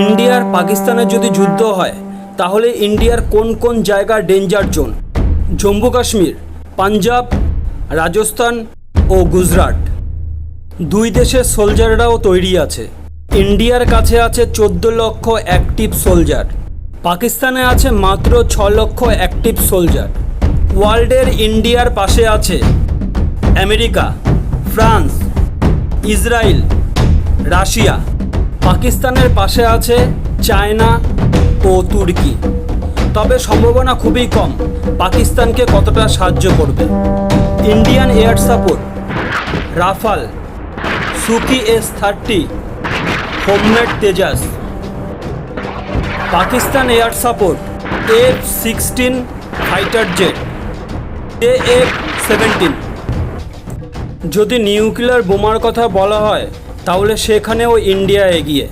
ইন্ডিয়ার পাকিস্তানের যদি যুদ্ধ হয়, তাহলে ইন্ডিয়ার কোন কোন জায়গা ডেঞ্জার জোন জম্মু কাশ্মীর, পাঞ্জাব, রাজস্থান ও গুজরাট। দুই দেশের সোলজাররাও তৈরি আছে। ইন্ডিয়ার কাছে আছে চোদ্দ লক্ষ অ্যাক্টিভ সোলজার পাকিস্তানে আছে মাত্র ছ লক্ষ অ্যাক্টিভ সোলজার ওয়ার্ল্ডের ইন্ডিয়ার পাশে আছে আমেরিকা, ফ্রান্স ইসরায়েল রাশিয়া। পাকিস্তানের পাশে আছে চায়না ও তুর্কি। তবে সম্ভাবনা খুবই কম। পাকিস্তানকে কতটা সাহায্য করবে? Indian air support, Rafale, Sukhoi S thirty, homemade Tejas. Pakistan air support, F sixteen fighter jet, A F seventeen. যদি নিউক্লিয়ার বোমার কথা বলা হয় তাহলে সেখানেও ইন্ডিয়া এগিয়ে।